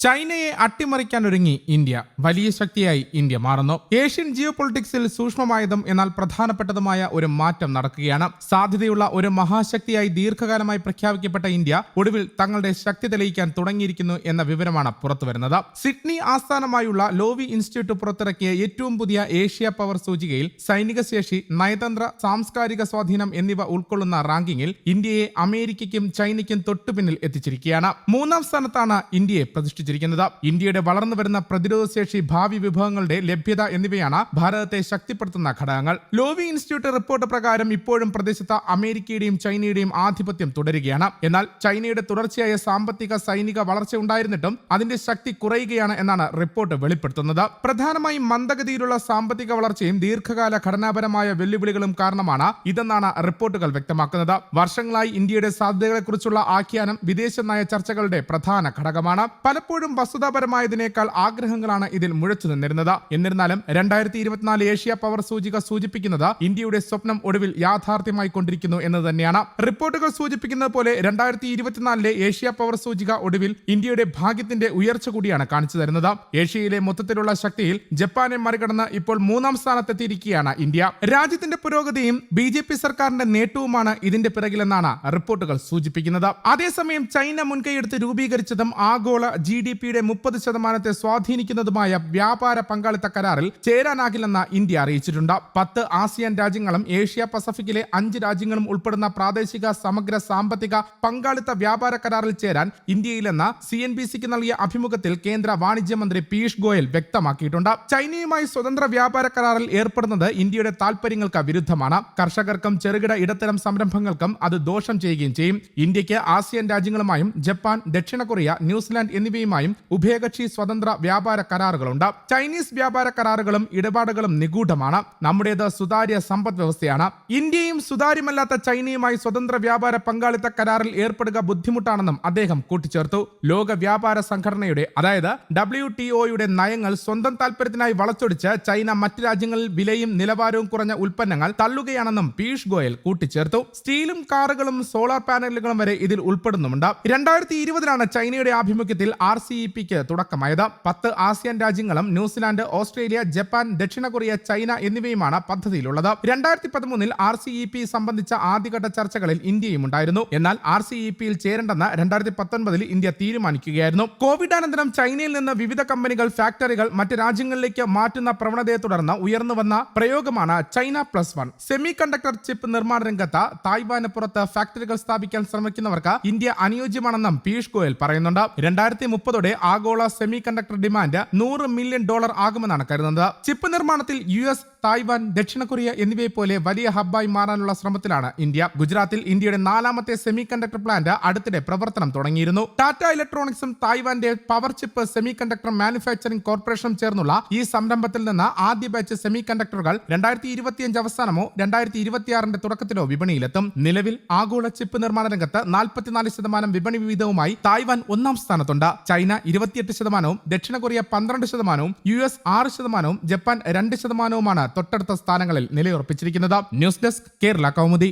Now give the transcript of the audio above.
ചൈനയെ അട്ടിമറിക്കാൻ ഒരുങ്ങി ഇന്ത്യ. വലിയ ശക്തിയായി ഇന്ത്യ മാറുന്നു. ഏഷ്യൻ ജിയോ പൊളിറ്റിക്സിൽ സൂക്ഷ്മമായതും എന്നാൽ പ്രധാനപ്പെട്ടതുമായ ഒരു മാറ്റം നടക്കുകയാണ്. സാധ്യതയുള്ള ഒരു മഹാശക്തിയായി ദീർഘകാലമായി പ്രഖ്യാപിക്കപ്പെട്ട ഇന്ത്യ ഒടുവിൽ തങ്ങളുടെ ശക്തി തെളിയിക്കാൻ തുടങ്ങിയിരിക്കുന്നു എന്ന വിവരമാണ് പുറത്തുവരുന്നത്. സിഡ്നി ആസ്ഥാനമായുള്ള ലോവി ഇൻസ്റ്റിറ്റ്യൂട്ട് പുറത്തിറക്കിയ ഏറ്റവും പുതിയ ഏഷ്യ പവർ സൂചികയിൽ സൈനിക ശേഷി നയതന്ത്ര സാംസ്കാരിക സ്വാധീനം എന്നിവ ഉൾക്കൊള്ളുന്ന റാങ്കിങ്ങിൽ ഇന്ത്യയെ അമേരിക്കയ്ക്കും ചൈനയ്ക്കും തൊട്ടുപിന്നിൽ എത്തിച്ചിരിക്കുകയാണ്. മൂന്നാം സ്ഥാനത്താണ് ഇന്ത്യയെ പ്രതിഷ്ഠിച്ചിരിക്കുന്നത് ഇന്ത്യയുടെ വളർന്നു വരുന്ന പ്രതിരോധശേഷി ഭാവി വിഭവങ്ങളുടെ ലഭ്യത എന്നിവയാണ് ഭാരതത്തെ ശക്തിപ്പെടുത്തുന്ന ഘടകങ്ങൾ. ലോവി ഇൻസ്റ്റിറ്റ്യൂട്ട് റിപ്പോർട്ട് പ്രകാരം ഇപ്പോഴും പ്രദേശത്ത് അമേരിക്കയുടെയും ചൈനയുടെയും ആധിപത്യം തുടരുകയാണ്. എന്നാൽ ചൈനയുടെ തുടർച്ചയായ സാമ്പത്തിക സൈനിക വളർച്ച ഉണ്ടായിരുന്നിട്ടും അതിന്റെ ശക്തി കുറയുകയാണ് എന്നാണ് റിപ്പോർട്ട് വെളിപ്പെടുത്തുന്നത്. പ്രധാനമായും മന്ദഗതിയിലുള്ള സാമ്പത്തിക വളർച്ചയും ദീർഘകാല ഘടനാപരമായ വെല്ലുവിളികളും കാരണമാണ് ഇതെന്നാണ് റിപ്പോർട്ടുകൾ വ്യക്തമാക്കുന്നത്. വർഷങ്ങളായി ഇന്ത്യയുടെ സാധ്യതകളെക്കുറിച്ചുള്ള ആഖ്യാനം വിദേശ നയ ചർച്ചകളുടെ പ്രധാന ഘടകമാണ്. പലപ്പോഴും വസ്തുതാപരമായതിനേക്കാൾ ആഗ്രഹങ്ങളാണ് ഇതിൽ മുഴച്ചു നിന്നിരുന്നത്. എന്നിരുന്നാലും രണ്ടായിരത്തി ഇരുപത്തിനാല് ഏഷ്യ പവർ സൂചിക സൂചിപ്പിക്കുന്നത് ഇന്ത്യയുടെ സ്വപ്നം ഒടുവിൽ യാഥാർത്ഥ്യമായി കൊണ്ടിരിക്കുന്നു എന്ന് തന്നെയാണ്. റിപ്പോർട്ടുകൾ സൂചിപ്പിക്കുന്നത് പോലെ രണ്ടായിരത്തി ഇരുപത്തിനാലിലെ ഏഷ്യ പവർ സൂചിക ഒടുവിൽ ഇന്ത്യയുടെ ഭാഗ്യത്തിന്റെ ഉയർച്ച കൂടിയാണ് കാണിച്ചു തരുന്നത്. ഏഷ്യയിലെ മൊത്തത്തിലുള്ള ശക്തിയിൽ ജപ്പാനെ മറികടന്ന് ഇപ്പോൾ മൂന്നാം സ്ഥാനത്തെത്തിയിരിക്കുകയാണ് ഇന്ത്യ. രാജ്യത്തിന്റെ പുരോഗതിയും ബി ജെ പി സർക്കാരിന്റെ നേട്ടവുമാണ് ഇതിന്റെ പിറകിലെന്നാണ് റിപ്പോർട്ടുകൾ സൂചിപ്പിക്കുന്നത്. അതേസമയം ചൈന മുൻകൈയെടുത്ത് രൂപീകരിച്ചതും ആഗോള ജി ഡി പിയുടെ മുപ്പത് ശതമാനത്തെ സ്വാധീനിക്കുന്നതുമായ വ്യാപാര പങ്കാളിത്ത കരാറിൽ ചേരാനാകില്ലെന്ന് ഇന്ത്യ അറിയിച്ചിട്ടുണ്ട്. പത്ത് ആസിയാൻ രാജ്യങ്ങളും ഏഷ്യ പസഫിക്കിലെ അഞ്ച് രാജ്യങ്ങളും ഉൾപ്പെടുന്ന പ്രാദേശിക സമഗ്ര സാമ്പത്തിക പങ്കാളിത്ത വ്യാപാര കരാറിൽ ചേരാൻ ഇന്ത്യയിലെന്ന് സി എൻ ബി സിക്ക് നൽകിയ അഭിമുഖത്തിൽ കേന്ദ്ര വാണിജ്യ മന്ത്രി പീയൂഷ് ഗോയൽ വ്യക്തമാക്കിയിട്ടുണ്ട്. ചൈനയുമായി സ്വതന്ത്ര വ്യാപാര കരാറിൽ ഏർപ്പെടുന്നത് ഇന്ത്യയുടെ താൽപര്യങ്ങൾക്ക് വിരുദ്ധമാണ്. കർഷകർക്കും ചെറുകിട ഇടത്തരം സംരംഭങ്ങൾക്കും അത് ദോഷം ചെയ്യുകയും ചെയ്യും. ഇന്ത്യയ്ക്ക് ആസിയാൻ രാജ്യങ്ങളുമായും ജപ്പാൻ ദക്ഷിണ കൊറിയ ന്യൂസിലാൻഡ് എന്നിവയുമായും ഉഭയകക്ഷി സ്വതന്ത്ര വ്യാപാര കരാറുകളുണ്ട്. ചൈനീസ് വ്യാപാര കരാറുകളും ഇടപാടുകളും നിഗൂഢമാണ്. നമ്മുടേത് സുതാര്യ സമ്പദ് വ്യവസ്ഥയാണ്. ഇന്ത്യയും സുതാര്യമല്ലാത്ത ചൈനയുമായി സ്വതന്ത്ര വ്യാപാര പങ്കാളിത്ത കരാറിൽ ഏർപ്പെടുക ബുദ്ധിമുട്ടാണെന്നും അദ്ദേഹം കൂട്ടിച്ചേർത്തു. ലോക വ്യാപാര സംഘടനയുടെ അതായത് ഡബ്ല്യു ടി ഒയുടെ നയങ്ങൾ സ്വന്തം താൽപര്യത്തിനായി വളച്ചൊടിച്ച് ചൈന മറ്റ് രാജ്യങ്ങളിൽ വിലയും നിലവാരവും കുറഞ്ഞ ഉൽപ്പന്നങ്ങൾ തള്ളുകയാണെന്നും പീയൂഷ് ഗോയൽ കൂട്ടിച്ചേർത്തു. സ്റ്റീലും കാറുകളും സോളാർ പാനലുകളും വരെ ഇതിൽ ഉൾപ്പെടുന്നുമുണ്ട്. രണ്ടായിരത്തി ഇരുപതിലാണ് ചൈനയുടെ ആഭിമുഖ്യത്തിൽ ആർ സി ഇ പിക്ക് തുടക്കമായത് പത്ത് ആസിയാൻ രാജ്യങ്ങളും ന്യൂസിലാൻഡ് ഓസ്ട്രേലിയ ജപ്പാൻ ദക്ഷിണ കൊറിയ ചൈന എന്നിവയുമാണ് പദ്ധതിയിലുള്ളത്. രണ്ടായിരത്തി പതിമൂന്നിൽ ആർ സി ഇ പി സംബന്ധിച്ച ആദ്യഘട്ട ചർച്ചകളിൽ ഇന്ത്യയും ഉണ്ടായിരുന്നു. എന്നാൽ ആർ സി ഇ പിയിൽ ചേരേണ്ടെന്ന് രണ്ടായിരത്തി പത്തൊൻപതിൽ ഇന്ത്യ തീരുമാനിക്കുകയായിരുന്നു. കോവിഡാനന്തരം ചൈനയിൽ നിന്ന് വിവിധ കമ്പനികൾ ഫാക്ടറികൾ മറ്റ് രാജ്യങ്ങളിലേക്ക് മാറ്റുന്ന പ്രവണതയെ തുടർന്ന് ഉയർന്നുവന്ന പ്രയോഗമാണ് China plus one. Semiconductor chip നിർമ്മാണ രംഗത്ത് തായ്വാന് പുറത്ത് ഫാക്ടറികൾ സ്ഥാപിക്കാൻ ശ്രമിക്കുന്നവർക്ക് ഇന്ത്യ അനുയോജ്യമാണെന്നും പീയൂഷ് ഗോയൽ പറയുന്നുണ്ട്. രണ്ടായിരത്തി മുപ്പതോടെ ആഗോള സെമി കണ്ടക്ടർ ഡിമാൻഡ് നൂറ് മില്യൺ ഡോളർ ആകുമെന്നാണ് കരുതുന്നത്. ചിപ്പ് നിർമ്മാണത്തിൽ യു എസ് തായ്വാൻ ദക്ഷിണ കൊറിയ എന്നിവയെ പോലെ വലിയ ഹബ്ബായി മാറാനുള്ള ശ്രമത്തിലാണ് ഇന്ത്യ. ഗുജറാത്തിൽ ഇന്ത്യയുടെ നാലാമത്തെ സെമി കണ്ടക്ടർ പ്ലാന്റ് അടുത്തിടെ പ്രവർത്തനം തുടങ്ങിയിരുന്നു. ടാറ്റ ഇലക്ട്രോണിക്സും തായ്വാന്റെ power chip semiconductor manufacturing കോർപ്പറേഷനും ചേർന്നുള്ള ഈ സംരംഭത്തിൽ നിന്ന് ആദ്യ ബാച്ച് സെമി കണ്ടക്ടറുകൾ രണ്ടായിരത്തി ഇരുപത്തിയഞ്ച് അവസാനമോ രണ്ടായിരത്തി ഇരുപത്തിയാറിന്റെ തുടക്കത്തിലോ വിപണിയിലെത്തും. നിലവിൽ ആഗോള ചിപ്പ് നിർമ്മാണ രംഗത്ത് നാൽപ്പത്തിനാല് ശതമാനം വിപണി വിഹിതവുമായി തായ്വാൻ ഒന്നാം സ്ഥാനത്തുണ്ട്. ചൈന ഇരുപത്തിയെട്ട് ശതമാനവും ദക്ഷിണ കൊറിയ പന്ത്രണ്ട് ശതമാനവും യു എസ് ആറ് ശതമാനവും ജപ്പാൻ രണ്ട് ശതമാനവുമാണ് തൊട്ടടുത്ത സ്ഥാനങ്ങളിൽ നിലയുറപ്പിച്ചിരിക്കുന്നത്. News desk Kerala Kaumudi.